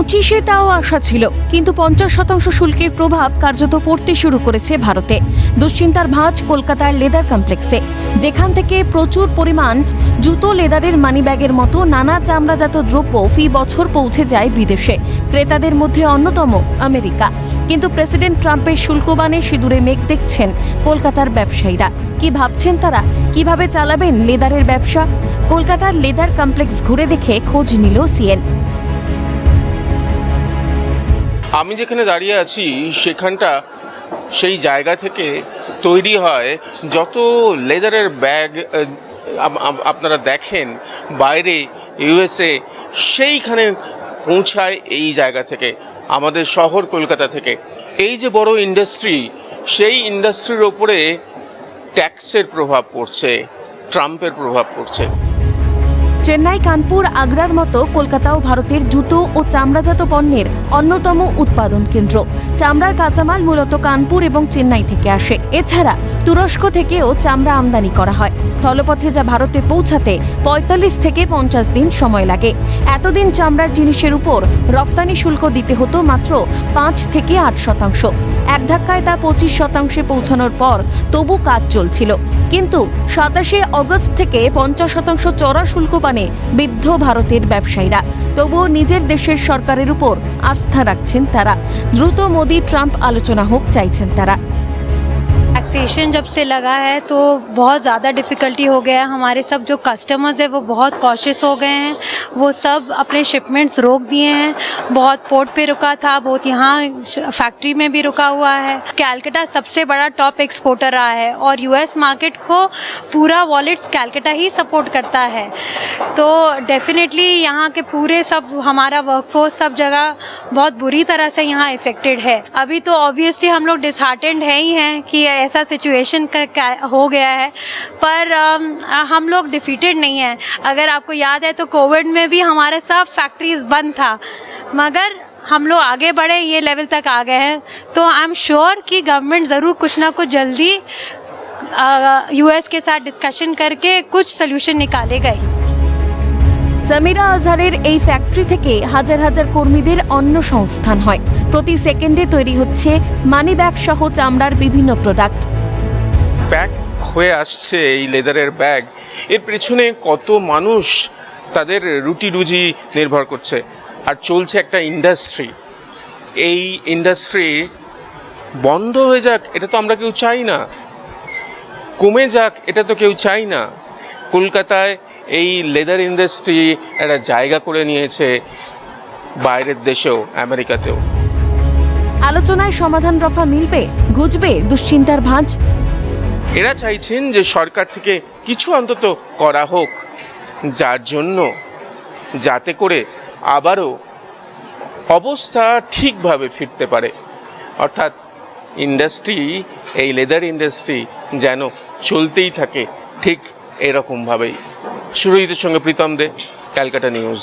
পঁচিশে তাও আশা ছিল, কিন্তু পঞ্চাশ শতাংশ শুল্কের প্রভাব কার্যত পড়তে শুরু করেছে ভারতে। দুশ্চিন্তার ভাঁজ কলকাতার লেদার কমপ্লেক্সে, যেখান থেকে প্রচুর পরিমাণ জুতো লেদারের মানিব্যাগের মতো নানা চামড়াজাত দ্রব্য ফি বছর পৌঁছে যায় বিদেশে। ক্রেতাদের মধ্যে অন্যতম আমেরিকা। কিন্তু প্রেসিডেন্ট ট্রাম্পের শুল্কবানে সিঁদুরে মেঘ দেখছেন কলকাতার ব্যবসায়ীরা। কি ভাবছেন তারা? কীভাবে চালাবেন লেদারের ব্যবসা? কলকাতার লেদার কমপ্লেক্স ঘুরে দেখে খোঁজ নিল সিএন। আমি যেখানে দাঁড়িয়ে আছি, সেখানটা সেই জায়গা থেকে তৈরি হয় যত লেদারের ব্যাগ আপনারা দেখেন বাইরে ইউএসএ, সেইখানে পৌঁছায় এই জায়গা থেকে, আমাদের শহর কলকাতা থেকে। এই যে বড় ইন্ডাস্ট্রি, সেই ইন্ডাস্ট্রির ওপরে ট্যাক্সের প্রভাব পড়ছে, ট্রাম্পের প্রভাব পড়ছে। চেন্নাই, কানপুর, আগ্রার মতো কলকাতাও ভারতের জুতো ও চামড়াজাত পণ্যের অন্যতম উৎপাদন কেন্দ্র। চামড়ার কাঁচামাল মূলত কানপুর এবং চেন্নাই থেকে আসে। এছাড়া তুরস্ক থেকেও চামড়া আমদানি করা হয়। স্থলপথে যা ভারতে পৌঁছাতে পঁয়তাল্লিশ থেকে পঞ্চাশ দিন সময় লাগে। এতদিন চামড়ার জিনিসের উপর রপ্তানি শুল্ক দিতে হতো মাত্র পাঁচ থেকে আট শতাংশ। এক ধাক্কায় তা পঁচিশ শতাংশে পৌঁছানোর পর তবু কাজ চলছিল। কিন্তু সাতাশে অগস্ট থেকে পঞ্চাশ শতাংশ চড়া শুল্ক পানে বিদ্ধ ভারতের ব্যবসায়ীরা। তবুও নিজের দেশের সরকারের উপর আস্থা রাখছেন তারা। দ্রুত মোদি ট্রাম্প আলোচনা হোক চাইছেন তারা। टैक्सेशन जब से लगा है तो बहुत ज़्यादा डिफ़िकल्टी हो गया है। हमारे सब जो कस्टमर्स हैं, वो बहुत कॉशियस हो गए हैं। वो सब अपने शिपमेंट्स रोक दिए हैं। बहुत पोर्ट पे रुका था, बहुत यहाँ फैक्ट्री में भी रुका हुआ है। कैलकटा सबसे बड़ा टॉप एक्सपोर्टर रहा है और यूएस मार्केट को पूरा वॉलेट्स कैलकटा ही सपोर्ट करता है। तो डेफिनेटली यहाँ के पूरे सब, हमारा वर्कफोर्स सब जगह बहुत बुरी तरह से यहाँ इफेक्टेड है। अभी तो ऑब्वियसली हम लोग डिसहार्टेंड है ही हैं कि ऐसा सिचुएशन का क्या- हो गया है पर अम, हम लोग डिफीटेड नहीं हैं अगर आपको याद है तो कोविड में भी हमारे सब फैक्ट्रीज बंद था मगर हम लोग आगे बढ़े ये लेवल तक आ गए हैं तो आई एम श्योर कि गवर्नमेंट ज़रूर कुछ ना कुछ जल्दी यूएस के साथ डिस्कशन करके कुछ सोल्यूशन निकालेगा ही সামিরা আজহারের এই ফ্যাক্টরি থেকে হাজার হাজার কর্মীদের অন্য সংস্থান হয় প্রতি সেকেন্ডে তৈরি হচ্ছে মানি ব্যাগ সহ চামড়ার বিভিন্ন প্রোডাক্ট ব্যাগ হয়ে আসছে এই লেদারের ব্যাগ। এর পেছনে কত মানুষ তাদের রুটি রুজি নির্ভর করছে। আর চলছে একটা ইন্ডাস্ট্রি এই ইন্ডাস্ট্রি বন্ধ হয়ে যাক, এটা তো আমরা কেউ চাই না। কমে যাক, এটা তো কেউ চাই না। কলকাতায় এই লেদার ইন্ডাস্ট্রি একটা জায়গা করে নিয়েছে বাইরের দেশেও, আমেরিকাতেও। আলোচনায় সমাধান রফা মিলবে গুজবে দুশ্চিন্তার ভাঁজ। এরা চাইছেন যে সরকার থেকে কিছু অন্তত করা হোক, যার জন্য যাতে করে আবারও অবস্থা ঠিকভাবে ফিরতে পারে। অর্থাৎ ইন্ডাস্ট্রি, এই লেদার ইন্ডাস্ট্রি যেন চলতেই থাকে ঠিক এরকমভাবেই। সুরজিতের সঙ্গে প্রীতম দে, ক্যালকাটা নিউজ।